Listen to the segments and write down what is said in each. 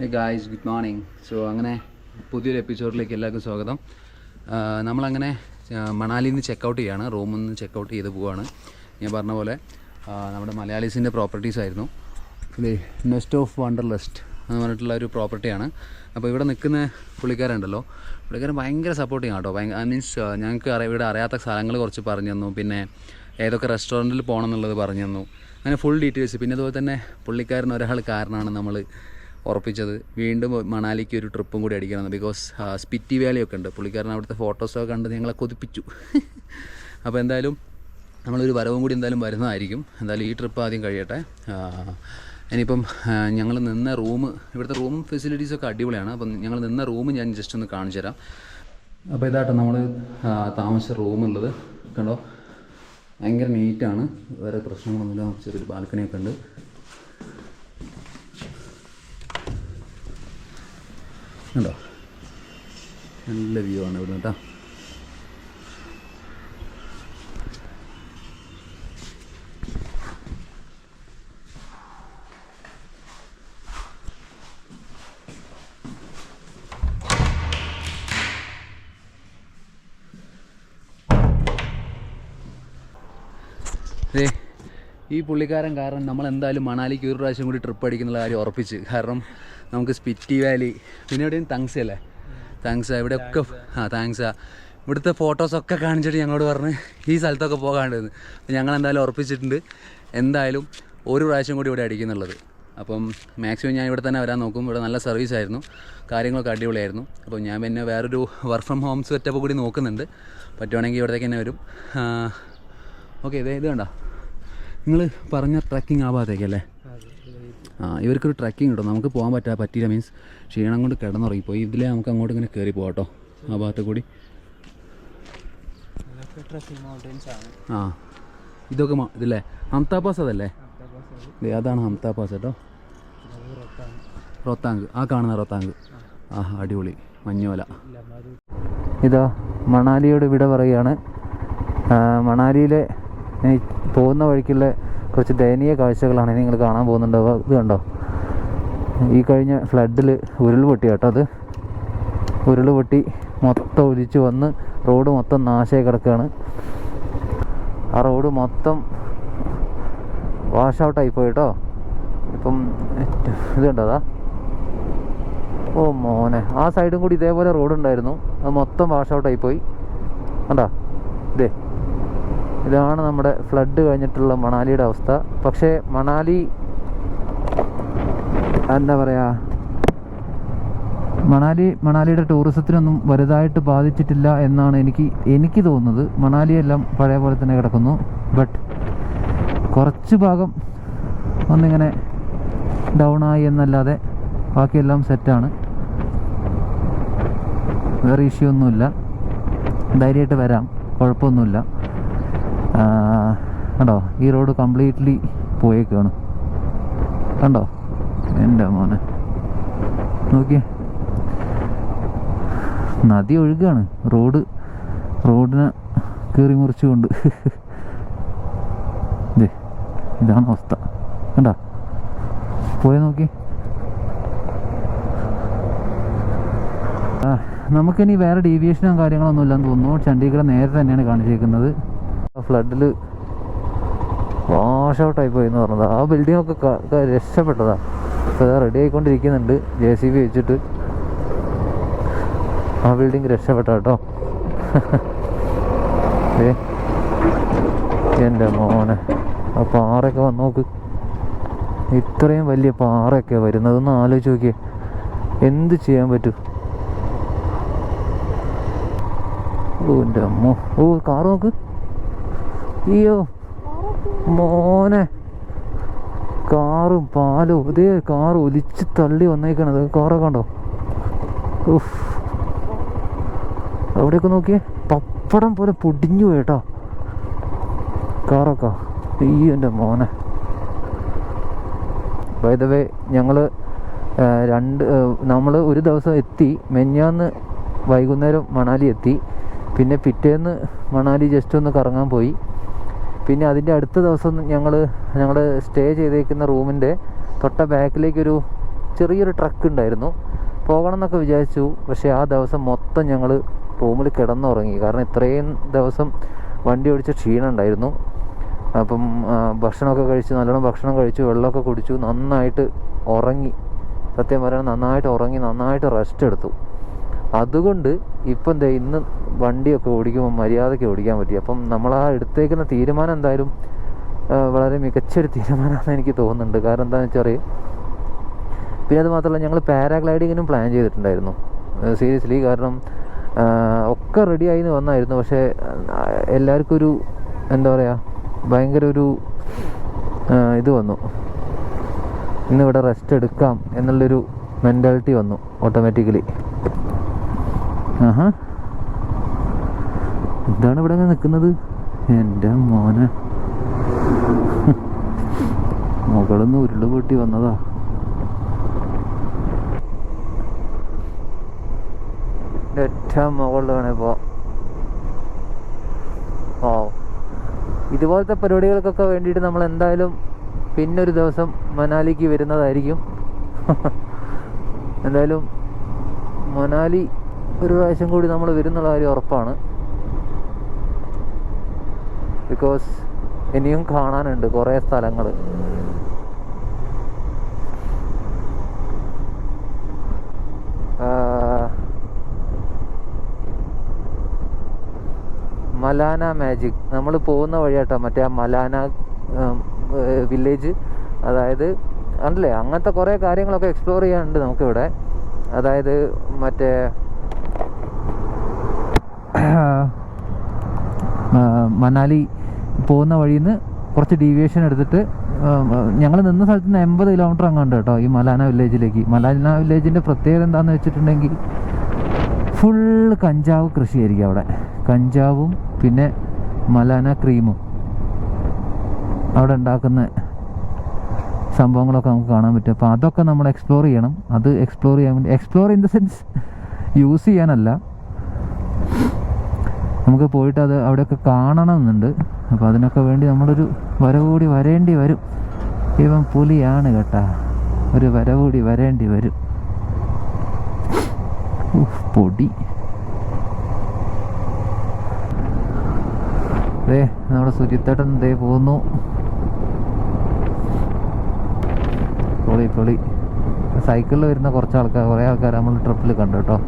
Hey guys good morning so അങ്ങനെ പുതിയൊരു എപ്പിസോഡിലേക്ക് എല്ലാവർക്കും സ്വാഗതം. നമ്മളങ്ങനെ മണാലിയിൽ നിന്ന് ചെക്കൗട്ട് ചെയ്യാണ്. റൂമിൽ നിന്ന് ചെക്കൗട്ട് ചെയ്ത് പോവാണ്. ഞാൻ പറഞ്ഞ പോലെ നമ്മുടെ മലയാളീസിന്റെ പ്രോപ്പർട്ടീസ് ആയിരുന്നു. നെസ്റ്റ് ഓഫ് വണ്ടർലസ്റ്റ് എന്ന് പറഞ്ഞിട്ടുള്ള ഒരു പ്രോപ്പർട്ടിയാണ് അപ്പോൾ ഇവിടെ നിൽക്കുന്ന പുള്ളിക്കാരുണ്ടല്ലോ. പുള്ളിക്കാരൻ ഭയങ്കര സപ്പോർട്ടിങ് കേട്ടോ. ഭയങ്കര മീൻസ് ഞങ്ങൾക്ക് അറിയാം ഇവിടെ അറിയാത്ത സ്ഥലങ്ങൾ കുറച്ച് പറഞ്ഞു തന്നു. പിന്നെ ഏതൊക്കെ റെസ്റ്റോറന്റിൽ പോകണം എന്നുള്ളത് പറഞ്ഞു തന്നു. അങ്ങനെ ഫുൾ ഡീറ്റെയിൽസ് പിന്നെ അതുപോലെ തന്നെ പുള്ളിക്കാരൻ ഒരാൾ കാരണമാണ് നമ്മൾ ഉറപ്പിച്ചത്. വീണ്ടും മണാലിക്ക് ഒരു ട്രിപ്പും കൂടി അടിക്കണം ബിക്കോസ് സ്പിറ്റി വാലി ഒക്കെ ഉണ്ട്. പുള്ളിക്കാരൻ അവിടുത്തെ ഫോട്ടോസൊക്കെ കണ്ട് ഞങ്ങളെ കൊതിപ്പിച്ചു. അപ്പോൾ എന്തായാലും നമ്മളൊരു വരവും കൂടി എന്തായാലും വരുന്നതായിരിക്കും. എന്തായാലും ഈ ട്രിപ്പ് ആദ്യം കഴിയട്ടെ. ഇനിയിപ്പം ഞങ്ങൾ നിന്ന റൂം ഇവിടുത്തെ റൂം ഫെസിലിറ്റീസൊക്കെ അടിപൊളിയാണ്. അപ്പം ഞങ്ങൾ നിന്ന റൂം ഞാൻ ജസ്റ്റ് ഒന്ന് കാണിച്ചു തരാം. അപ്പോൾ ഇതാട്ടോ നമ്മൾ താമസിച്ച റൂമുള്ളത് കണ്ടോ? ഭയങ്കര നീറ്റാണ് വേറെ പ്രശ്നങ്ങളൊന്നുമില്ല. ചെറിയൊരു ബാൽക്കണിയൊക്കെ ഉണ്ട്. കണ്ടോ നല്ല വ്യൂ ആണ് ഇവിടെ കേട്ടോ ഈ പുള്ളിക്കാരൻ കാരണം നമ്മൾ എന്തായാലും മണാലിക്ക് ഒരു പ്രാവശ്യം കൂടി ട്രിപ്പ് അടിക്കുന്ന കാര്യം ഉറപ്പിച്ച്. കാരണം നമുക്ക് സ്പിറ്റി വാലി പിന്നെ എവിടെയും തങ്സ് അല്ലേ? താങ്ക്സ് ഇവിടെയൊക്കെ ആ. താങ്ക്സ് ഇവിടുത്തെ ഫോട്ടോസൊക്കെ കാണിച്ചിട്ട് ഞങ്ങളോട് പറഞ്ഞ് ഈ സ്ഥലത്തൊക്കെ പോകാണ്ടെന്ന് അപ്പം ഞങ്ങൾ എന്തായാലും ഉറപ്പിച്ചിട്ടുണ്ട്. എന്തായാലും ഒരു പ്രാവശ്യം കൂടി ഇവിടെ അടിക്കുന്നുള്ളത്. അപ്പം മാക്സിമം ഞാൻ ഇവിടെ തന്നെ വരാൻ നോക്കും. ഇവിടെ നല്ല സർവീസ് ആയിരുന്നു. കാര്യങ്ങളൊക്കെ അടിപൊളിയായിരുന്നു. അപ്പം ഞാൻ പിന്നെ വേറൊരു വർക്ക് ഫ്രം ഹോം സെറ്റപ്പ് കൂടി നോക്കുന്നുണ്ട്. പറ്റുവാണെങ്കിൽ ഇവിടത്തേക്ക് തന്നെ വരും. ഓക്കെ ഇതേ ഇത് കണ്ടോ? നിങ്ങൾ പറഞ്ഞ ട്രക്കിംഗ് ആ ഭാഗത്തേക്കല്ലേ ആ ഇവർക്കൊരു ട്രക്കിംഗ് കിട്ടും നമുക്ക് പോകാൻ പറ്റാ പറ്റിയില്ല മീൻസ് ക്ഷീണം കൊണ്ട് കിടന്നുറങ്ങിപ്പോയി. ഇതിലെ നമുക്ക് അങ്ങോട്ട് ഇങ്ങനെ കയറി പോകാം കേട്ടോ ആ ഭാഗത്ത് കൂടി. ആ ഇതൊക്കെ ഇതല്ലേ? ഹംതാപാസ് ഹംതാ പാസ് അതല്ലേ അതാണ് ഹംതാ പാസ് കേട്ടോ റോത്താങ്ക് ആ കാണുന്ന റോത്താങ്ക് ആ അടിപൊളി. മഞ്ഞോല ഇതാ മണാലിയോട് വിട പറയുകയാണ്. മണാലിയിലെ പോകുന്ന വഴിക്കുള്ള കുറച്ച് ദയനീയ കാഴ്ചകളാണ് നിങ്ങൾ കാണാൻ പോകുന്നുണ്ടാവുക ഇത് കണ്ടോ? ഈ കഴിഞ്ഞ ഫ്ലഡിൽ ഉരുൾ പൊട്ടി കേട്ടോ അത്. ഉരുൾ പൊട്ടി മൊത്തം ഒലിച്ച് വന്ന് റോഡ് മൊത്തം നാശമായി കിടക്കുകയാണ് ആ റോഡ് മൊത്തം വാഷ് ഔട്ടായി പോയി കേട്ടോ. ഇപ്പം ഇത് കണ്ടോ അതാ? ഓ മോനെ. ആ സൈഡും കൂടി ഇതേപോലെ റോഡ് ഉണ്ടായിരുന്നു. അത് മൊത്തം വാഷ് ഔട്ടായി പോയി. കണ്ടാ? ഇതേ ഇതാണ് നമ്മുടെ ഫ്ലഡ് കഴിഞ്ഞിട്ടുള്ള മണാലിയുടെ അവസ്ഥ. പക്ഷേ മണാലി എന്താ പറയുക മണാലി മണാലിയുടെ ടൂറിസത്തിനൊന്നും വലുതായിട്ട് ബാധിച്ചിട്ടില്ല എന്നാണ് എനിക്ക് എനിക്ക് തോന്നുന്നത്. മണാലി എല്ലാം പഴയ പോലെ തന്നെ കിടക്കുന്നു. ബട്ട് കുറച്ച് ഭാഗം ഒന്നിങ്ങനെ ഡൗൺ ആയി എന്നല്ലാതെ ബാക്കിയെല്ലാം സെറ്റാണ് വേറെ ഇഷ്യൂ ഒന്നുമില്ല. ധൈര്യമായിട്ട് വരാം. കുഴപ്പമൊന്നുമില്ല. കണ്ടോ? ഈ റോഡ് കംപ്ലീറ്റ്ലി പോയേക്കാണ്. കണ്ടോ? എന്റെ മോനെ. നോക്കിയേ. നദി ഒഴുകാണ്. റോഡ് റോഡിനെ കീറി മുറിച്ചുകൊണ്ട്. ഇതാണ് അവസ്ഥ. കണ്ടോ? പോയി നോക്കി. നമുക്കിനി വേറെ ഡീവിയേഷനോ കാര്യങ്ങളൊന്നും ഇല്ലെന്ന് തോന്നുന്നു. ചണ്ഡീഗഡ് നേരെ തന്നെയാണ് കാണിച്ചേക്കുന്നത് ഫ്ലഡിൽ വാഷ് ഔട്ടായി പോയി എന്ന് പറഞ്ഞത് ആ ബിൽഡിംഗ് ഒക്കെ രക്ഷപ്പെട്ടതാണ് ഇപ്പോൾ റെഡി ആയിക്കൊണ്ടിരിക്കുന്നുണ്ട്. ജെ സി ബി വെച്ചിട്ട്. ആ ബിൽഡിംഗ് രക്ഷപ്പെട്ട കേട്ടോ ഏ എന്റെ മോനെ. ആ പാറയൊക്കെ വന്ന് നോക്ക്. ഇത്രയും വലിയ പാറയൊക്കെ വരുന്നതെന്ന് ആലോചിച്ച് നോക്കിയേ. എന്ത് ചെയ്യാൻ പറ്റൂ? ഓ എന്റെ അമ്മോ. ഓ കാറ് നോക്ക്. അയ്യോ മോനെ. കാറും പാലും ഇതേ കാർ ഒലിച്ച് തള്ളി വന്നേക്കണത്. കാറൊക്കെ ഉണ്ടോ ഉഫ്. അവിടെയൊക്കെ നോക്കിയേ പപ്പടം പോലെ പൊടിഞ്ഞു പോയിട്ടോ. കാറൊക്കെ. അയ്യോ എന്റെ മോനെ. വൈദവേ ഞങ്ങൾ രണ്ട് നമ്മൾ ഒരു ദിവസം എത്തി. മെഞ്ഞാന്ന് വൈകുന്നേരം മണാലി എത്തി. പിന്നെ പിറ്റേന്ന് മണാലി ജസ്റ്റ് ഒന്ന് കറങ്ങാൻ പോയി. പിന്നെ അതിന്റെ അടുത്ത ദിവസം ഞങ്ങൾ ഞങ്ങൾ സ്റ്റേ ചെയ്തേക്കുന്ന റൂമിന്റെ തൊട്ട ബാക്കിലേക്കൊരു ചെറിയൊരു ട്രക്ക് ഉണ്ടായിരുന്നു. പോകണം എന്നൊക്കെ വിചാരിച്ചു. പക്ഷേ ആ ദിവസം മൊത്തം ഞങ്ങൾ റൂമിൽ കിടന്നുറങ്ങി. കാരണം ഇത്രയും ദിവസം വണ്ടി ഓടിച്ച ക്ഷീണം ഉണ്ടായിരുന്നു. അപ്പം ഭക്ഷണമൊക്കെ കഴിച്ചു. നല്ലോണം ഭക്ഷണം കഴിച്ചു. വെള്ളമൊക്കെ കുടിച്ചു. നന്നായിട്ട് ഉറങ്ങി. സത്യം പറയാൻ നന്നായിട്ട് ഉറങ്ങി നന്നായിട്ട് റെസ്റ്റ് എടുത്തു. അതുകൊണ്ട് ഇപ്പം ദേ ഇന്ന് വണ്ടിയൊക്കെ ഓടിക്കുമ്പോൾ മര്യാദയ്ക്ക് ഓടിക്കാൻ പറ്റി. അപ്പം നമ്മൾ ആ എടുത്തേക്കുന്ന തീരുമാനം എന്തായാലും വളരെ മികച്ചൊരു തീരുമാനമാണെന്ന് എനിക്ക് തോന്നുന്നുണ്ട്. കാരണം എന്താണെന്ന് വെച്ചാൽ പിന്നെ അത് മാത്രമല്ല ഞങ്ങൾ പാരാഗ്ലൈഡിങ്ങിനും പ്ലാൻ ചെയ്തിട്ടുണ്ടായിരുന്നു. സീരിയസ്ലി കാരണം ഒക്കെ റെഡി ആയിന്ന് വന്നായിരുന്നു. പക്ഷേ എല്ലാവർക്കും ഒരു എന്താ പറയുക ഭയങ്കര ഒരു ഇത് വന്നു. ഇന്നിവിടെ റെസ്റ്റ് എടുക്കാം എന്നുള്ളൊരു മെന്റാലിറ്റി വന്നു ഓട്ടോമാറ്റിക്കലി ആഹാ. എന്താണ് ഇവിടെ നിൽക്കുന്നത്? എന്റെ മോനെ. മകളൊന്ന് ഉരുൾ പൊട്ടി വന്നതാ. ഏറ്റവും മുകളിലാണ് ഇപ്പോൾ ഓ. ഇതുപോലത്തെ പരിപാടികൾക്കൊക്കെ വേണ്ടിയിട്ട് നമ്മൾ എന്തായാലും പിന്നൊരു ദിവസം മനാലിക്ക് വരുന്നതായിരിക്കും. എന്തായാലും മനാലി ഒരു പ്രാവശ്യം കൂടി നമ്മൾ വരുന്നുള്ള കാര്യം ഉറപ്പാണ്. ബിക്കോസ് ഇനിയും കാണാനുണ്ട് കുറേ സ്ഥലങ്ങൾ മലാന മാജിക് നമ്മൾ പോകുന്ന വഴിയാട്ടോ മറ്റേ ആ മലാന വില്ലേജ് അതായത് അല്ലേ അങ്ങനത്തെ കുറേ കാര്യങ്ങളൊക്കെ എക്സ്പ്ലോർ ചെയ്യാനുണ്ട് നമുക്കിവിടെ. അതായത് മറ്റേ ആ, മനാലി പോകുന്ന വഴിയിൽ നിന്ന് കുറച്ച് ഡീവിയേഷൻ എടുത്തിട്ട് ഞങ്ങൾ നിന്ന സ്ഥലത്ത് നിന്ന് എൺപത് കിലോമീറ്റർ അങ്ങോട്ട് കേട്ടോ ഈ മലാന വില്ലേജിലേക്ക് മലാന വില്ലേജിന്റെ പ്രത്യേകത എന്താണെന്ന് വെച്ചിട്ടുണ്ടെങ്കിൽ ഫുൾ കഞ്ചാവ് കൃഷിയായിരിക്കും അവിടെ. കഞ്ചാവും പിന്നെ മലാന ക്രീമും അവിടെ ഉണ്ടാക്കുന്ന സംഭവങ്ങളൊക്കെ നമുക്ക് കാണാൻ പറ്റും. അപ്പോൾ അതൊക്കെ നമ്മൾ എക്സ്പ്ലോർ ചെയ്യണം. അത് എക്സ്പ്ലോർ ചെയ്യാൻ വേണ്ടി explore in the sense use ചെയ്യാനല്ല. നമുക്ക് പോയിട്ട് അത് അവിടെയൊക്കെ കാണണമെന്നുണ്ട്. അപ്പോൾ അതിനൊക്കെ വേണ്ടി നമ്മളൊരു വരവുകൂടി വരേണ്ടി വരും. ഇവൻ പുലിയാണ് കേട്ടാ. ഒരു വരവുകൂടി വരേണ്ടി വരും. പൊടി. ദേ നമ്മുടെ സുജിത്തേട്ടൻ ദേ പോകുന്നു. പൊളി പൊളി. സൈക്കിളിൽ വരുന്ന കുറച്ച് ആൾക്കാർ കുറേ ആൾക്കാർ നമ്മൾ ട്രിപ്പിൽ കണ്ടു കേട്ടോ.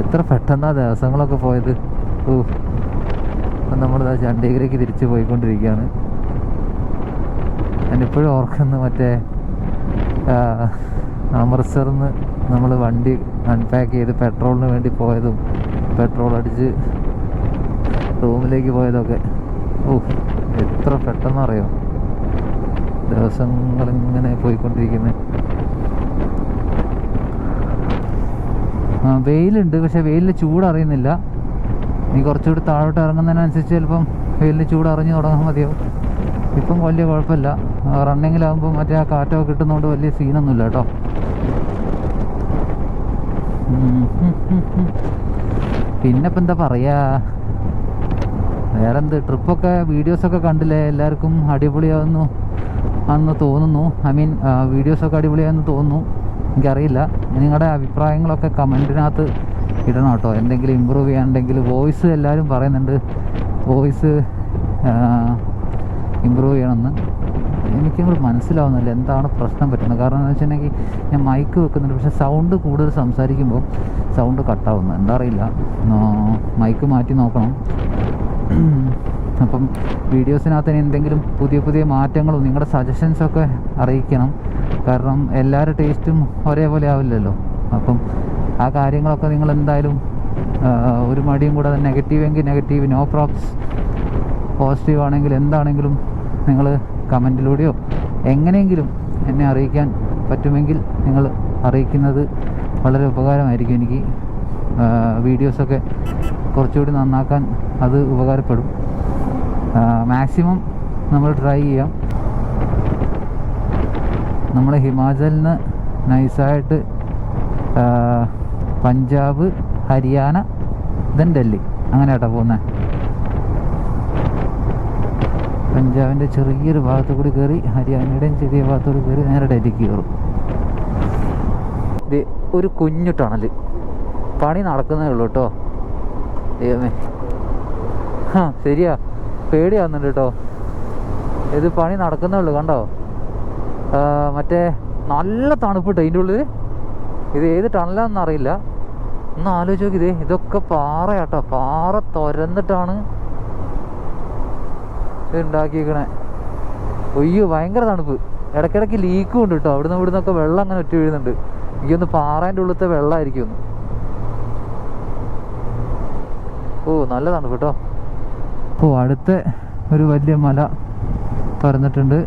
എത്ര പെട്ടെന്നാ ദിവസങ്ങളൊക്കെ പോയത്? ഓ നമ്മൾ ചണ്ഡീഗഡിലേക്ക് തിരിച്ചു പോയിക്കൊണ്ടിരിക്കുകയാണ് ഞാനിപ്പോഴും ഓർക്കുന്നു മറ്റേ അമൃത്സറിൽ നിന്ന് നമ്മൾ വണ്ടി അൺപാക്ക് ചെയ്ത് പെട്രോളിന് വേണ്ടി പോയതും പെട്രോൾ അടിച്ച് റൂമിലേക്ക് പോയതൊക്കെ. ഓ എത്ര പെട്ടെന്നറിയോ? ദിവസങ്ങളിങ്ങനെ പോയിക്കൊണ്ടിരിക്കുന്നത് ആ വെയിലുണ്ട് പക്ഷെ വെയിലിൽ ചൂടറിയുന്നില്ല. ഇനി കുറച്ചുകൂടി താഴോട്ട് ഇറങ്ങുന്നതിനനുസരിച്ച് ചിലപ്പം വെയിലിൽ ചൂടറിഞ്ഞ് തുടങ്ങാൻ മതിയാവും. ഇപ്പം വലിയ കുഴപ്പമില്ല. റണ്ണിങ്ങിലാകുമ്പോൾ മറ്റേ ആ കാറ്റൊക്കെ കിട്ടുന്നതുകൊണ്ട് വലിയ സീനൊന്നുമില്ല കേട്ടോ. പിന്നെ ഇപ്പം എന്താ പറയാ? വേറെന്ത്? ട്രിപ്പൊക്കെ വീഡിയോസൊക്കെ കണ്ടില്ലേ? എല്ലാവർക്കും അടിപൊളിയാവുന്നു അന്ന് തോന്നുന്നു. ഐ മീൻ വീഡിയോസൊക്കെ അടിപൊളിയാണെന്ന് തോന്നുന്നു. എനിക്കറിയില്ല. നിങ്ങളുടെ അഭിപ്രായങ്ങളൊക്കെ കമന്റിനകത്ത് ഇടണം കേട്ടോ. എന്തെങ്കിലും ഇമ്പ്രൂവ് ചെയ്യാനുണ്ടെങ്കിൽ വോയിസ് എല്ലാവരും പറയുന്നുണ്ട്. വോയിസ് ഇമ്പ്രൂവ് ചെയ്യണമെന്ന്. എനിക്കങ്ങോട്ട് മനസ്സിലാവുന്നില്ല എന്താണ് പ്രശ്നം പറ്റുന്നത്. കാരണം എന്ന് വെച്ചിട്ടുണ്ടെങ്കിൽ ഞാൻ മൈക്ക് വെക്കുന്നുണ്ട്. പക്ഷേ സൗണ്ട് കൂടുതൽ സംസാരിക്കുമ്പോൾ സൗണ്ട് കട്ടാവുന്നു എന്താ അറിയില്ല. മൈക്ക് മാറ്റി നോക്കണം. അപ്പം വീഡിയോസിനകത്ത് എന്തെങ്കിലും പുതിയ പുതിയ മാറ്റങ്ങളും നിങ്ങളുടെ സജഷൻസൊക്കെ അറിയിക്കണം. കാരണം എല്ലാവരുടെ ടേസ്റ്റും ഒരേപോലെ ആവില്ലല്ലോ. അപ്പം ആ കാര്യങ്ങളൊക്കെ നിങ്ങൾ എന്തായാലും ഒരു മടിയും കൂടെ നെഗറ്റീവ് എങ്കിൽ നെഗറ്റീവ് നോ പ്രോബ്സ്. പോസിറ്റീവ് ആണെങ്കിൽ എന്താണെങ്കിലും നിങ്ങൾ കമന്റിലൂടെയോ എങ്ങനെയെങ്കിലും എന്നെ അറിയിക്കാൻ പറ്റുമെങ്കിൽ നിങ്ങൾ അറിയിക്കുന്നത് വളരെ ഉപകാരമായിരിക്കും എനിക്ക്. വീഡിയോസൊക്കെ കുറച്ചുകൂടി നന്നാക്കാൻ അത് ഉപകാരപ്പെടും. മാക്സിമം നമ്മൾ ട്രൈ ചെയ്യാം. നമ്മൾ ഹിമാചലിൽ നിന്ന് നൈസായിട്ട് പഞ്ചാബ് ഹരിയാന ദെൻ ഡൽഹി. അങ്ങനെ കേട്ടോ പോകുന്നത് പഞ്ചാബിന്റെ ചെറിയൊരു ഭാഗത്തു കൂടി കയറി ഹരിയാനയുടെയും ചെറിയ ഭാഗത്തോട് കയറി നേരെ ഡൽഹിക്ക് കയറും. ഇത് ഒരു കുഞ്ഞു ടണൽ പണി നടക്കുന്നേ ഉള്ളൂ കേട്ടോ. ദൈവമേ. ആ ശരിയാ. പേടിയാവുന്നുണ്ട് കേട്ടോ. ഇത് പണി നടക്കുന്നേ ഉള്ളൂ കണ്ടോ? മറ്റേ നല്ല തണുപ്പ് തണുപ്പിട്ടോ ഇതിന്റെ ഉള്ളിൽ ഇത് ഏത് ടണലാണെന്ന് അറിയില്ല. ഒന്ന് ആലോചിച്ച് നോക്കി ഇതേ ഇതൊക്കെ പാറയാട്ടോ. പാറ തുരന്നിട്ടാണ് ഇത് ഒയ്യോ ഭയങ്കര തണുപ്പ്. ഇടയ്ക്കിടയ്ക്ക് ലീക്കും ഉണ്ട് കേട്ടോ അവിടുന്ന് ഇവിടുന്നൊക്കെ വെള്ളം അങ്ങനെ ഒറ്റ വീഴുന്നുണ്ട്. എനിക്കൊന്ന് പാറേന്റെ ഉള്ളിലത്തെ വെള്ളമായിരിക്കും ഒന്ന് ഓ നല്ല തണുപ്പ് കേട്ടോ ഓ അടുത്ത ഒരു വലിയ മല തുറന്നിട്ടുണ്ട്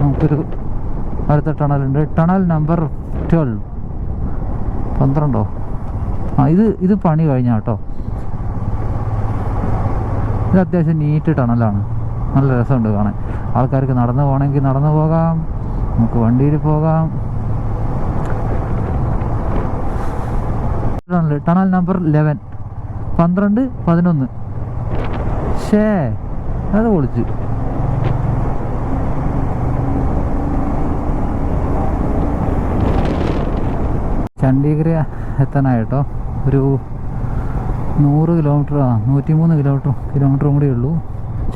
നമുക്കൊരു അടുത്ത ടണലുണ്ട്. Tunnel number twelve. പന്ത്രണ്ടോ? ആ ഇത് ഇത് പണി കഴിഞ്ഞ കേട്ടോ. ഇത് അത്യാവശ്യം നീറ്റ് ടണലാണ്. നല്ല രസമുണ്ട് കാണാൻ. ആൾക്കാർക്ക് നടന്നു പോകണമെങ്കിൽ നടന്നു പോകാം. നമുക്ക് വണ്ടിയിൽ പോകാം. ടണൽ ടണൽ നമ്പർ ലെവൻ പന്ത്രണ്ട് പതിനൊന്ന്. ഷേ അത് പൊളിച്ചു. ചണ്ഡീഗഡ് എത്താനായിട്ടോ? ഒരു നൂറ് കിലോമീറ്റർ ആ നൂറ്റിമൂന്ന് കിലോമീറ്റർ കിലോമീറ്ററും കൂടി ഉള്ളൂ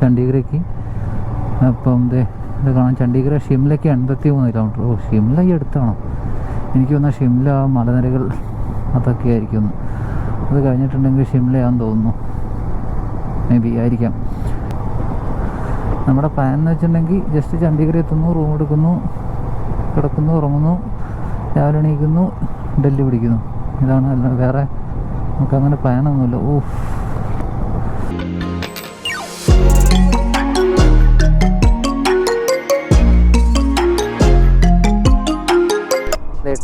ചണ്ഡീഗഡേക്ക് അപ്പം ദേ ഇത് കാണാം. ചണ്ഡീഗഡ് ഷിംലയ്ക്ക് എൺപത്തി മൂന്ന് കിലോമീറ്റർ. ഓ ഷിംല ഈ അടുത്താണോ എനിക്ക് തോന്നുന്ന ഷിംല മലനിരകൾ അതൊക്കെ ആയിരിക്കും. അത് കഴിഞ്ഞിട്ടുണ്ടെങ്കിൽ ഷിംലയാന്ന് തോന്നുന്നു. മേ ബി ആയിരിക്കാം. നമ്മുടെ പ്ലാൻ എന്ന് വെച്ചിട്ടുണ്ടെങ്കിൽ ജസ്റ്റ് ചണ്ഡീഗഡ് എത്തുന്നു റൂം എടുക്കുന്നു കിടക്കുന്നു ഉറങ്ങുന്നു. രാവിലെ എണീക്കുന്നു ഡൽഹി പിടിക്കുന്നു. ഇതാണ് അല്ല വേറെ നമുക്കങ്ങനെ പ്ലാനൊന്നുമില്ല. ഓ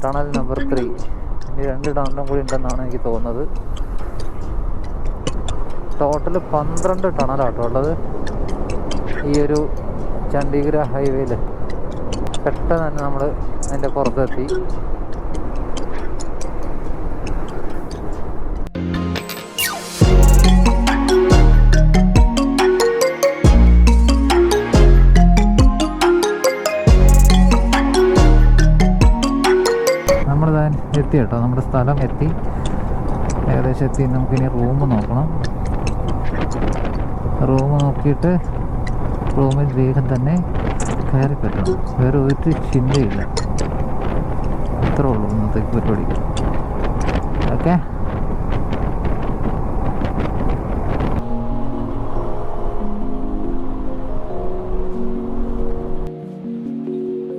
ടണൽ നമ്പർ ത്രീ. ഇനി രണ്ട് ടണലും കൂടി ഉണ്ടെന്നാണ് എനിക്ക് തോന്നുന്നത്. ടോട്ടൽ പന്ത്രണ്ട് ടണലാട്ടോ ഉള്ളത്. ഈ ഒരു ചണ്ഡീഗഡ് ഹൈവേയിൽ പെട്ടെന്ന് തന്നെ നമ്മൾ അതിന്റെ പുറത്തെത്തി. എത്തി കേട്ടോ. നമ്മുടെ സ്ഥലം എത്തി. ഏകദേശം എത്തി. നമുക്കിനി റൂം നോക്കണം. റൂം നോക്കിയിട്ട് റൂമിൽ വേഗം തന്നെ കയറി പറ്റണം വേറെ ഒരു ചിന്തയില്ല. അത്രേ ഉള്ളൂ ഇന്നത്തെ പരിപാടി. ഓക്കെ?